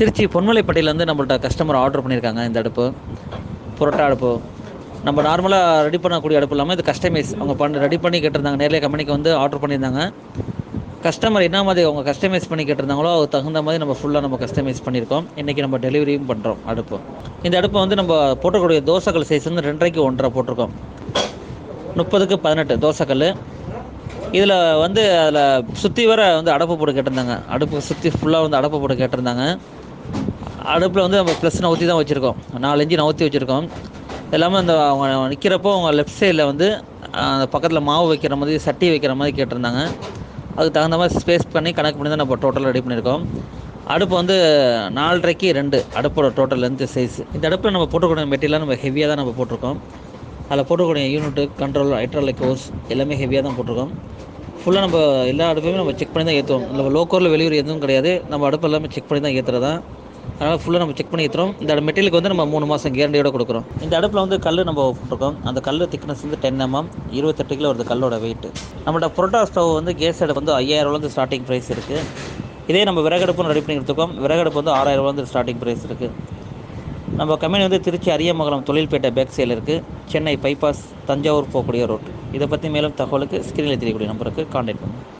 திருச்சி பொன்மலைப்பட்டியிலேருந்து நம்மள்ட்ட customer order பண்ணியிருக்காங்க இந்த அடுப்பு. புரோட்டா அடுப்பு. நம்ம நார்மலாக ரெடி பண்ணக்கூடிய அடுப்பு இல்லாமல் இது கஸ்டமைஸ் அவங்க பண்ண ரெடி பண்ணி கேட்டிருந்தாங்க. நேரிலே கம்பெனிக்கு வந்து ஆர்டர் பண்ணியிருந்தாங்க. கஸ்டமர் என்ன மாதிரி அவங்க கஸ்டமைஸ் பண்ணி கேட்டிருந்தாங்களோ அதுக்கு தகுந்த மாதிரி நம்ம ஃபுல்லாக நம்ம கஸ்டமைஸ் பண்ணியிருக்கோம். இன்றைக்கி நம்ம டெலிவரியும் பண்ணுறோம் அடுப்பு. இந்த அடுப்பு வந்து நம்ம போட்டக்கூடிய தோசைக்கல் சைஸ் வந்து ரெண்டரைக்கு ஒன்றரை போட்டிருக்கோம். முப்பதுக்கு பதினெட்டு தோசைக்கல் இதில் வந்து அதில் சுற்றி வர வந்து அடப்பு போட்டு கேட்டிருந்தாங்க. அடுப்பு சுற்றி ஃபுல்லாக வந்து அடப்பு போட்டு கேட்டிருந்தாங்க. அடுப்பில் வந்து நம்ம ப்ளஸ் நவுத்தி தான் வச்சுருக்கோம். நாலு இன்ச்சு நவுத்தி வச்சுருக்கோம். எல்லாமே அந்த அவங்க நிற்கிறப்போ அவங்க லெஃப்ட் சைடில் வந்து அந்த பக்கத்தில் மாவு வைக்கிற மாதிரி சட்டி வைக்கிற மாதிரி கேட்டிருந்தாங்க. அதுக்கு தகுந்த மாதிரி ஸ்பேஸ் பண்ணி கணக்கு பண்ணி தான் நம்ம டோட்டலாக ரெடி பண்ணியிருக்கோம். அடுப்பு வந்து நாலரைக்கு ரெண்டு அடுப்போட டோட்டல் லென்த்து சைஸ் இந்த அடுப்பில் நம்ம போட்டுக்கூடிய மெட்டீரியலாக நம்ம ஹெவியாக தான் நம்ம போட்டிருக்கோம். அதில் போட்டுக்கூடிய யூனிட்டு கண்ட்ரோல் ஹைட்ராலிக் ஹோஸ் எல்லாமே ஹெவியாக தான் போட்டிருக்கோம். ஃபுல்லாக நம்ம எல்லா அடுப்பையுமே நம்ம செக் பண்ணி தான் ஏற்றுவோம் நம்ம லோக்கலில் வெளியூர் எதுவும் கிடையாது. நம்ம அடுப்பு எல்லாமே செக் பண்ணி தான் ஏற்றுறதா அதனால் ஃபுல்லாக நம்ம செக் பண்ணி ஏற்றுறோம் இந்த மெட்டீரியலுக்கு வந்து நம்ம மூணு மாதம் கேரண்டியோட கொடுக்குறோம். இந்த அடுப்பில் வந்து கல் நம்ம போட்டிருக்கோம் அந்த கல் திக்னஸ் வந்து டென் எம்எம் mm, இருபத்தெட்டு கிலோ வருது கல்லோட வெயிட் நம்மளோட புரோட்டா ஸ்டவ் வந்து கேஸ் அடுப்பு வந்து ஐயாயிரம்லேருந்து ஸ்டார்டிங் ப்ரைஸ் இருக்குது இதே நம்ம விறகடுப்பும் ரெடி பண்ணி எடுத்துக்கோம். விறகடுப்பு வந்து ஆறாயிரம்லேருந்து ஸ்டார்டிங் ப்ரைஸ் இருக்குது நம்ம கம்பெனி வந்து திருச்சி அரியமங்கலம் தொழில்பேட்டை பேக் சைடில் இருக்குது சென்னை பைபாஸ் தஞ்சாவூர் போகக்கூடிய ரோட் இதை பற்றி மேலும் தகவலுக்கு ஸ்க்ரீனில் தெரியக்கூடிய நம்பருக்கு காண்டாக்ட் பண்ணுங்கள்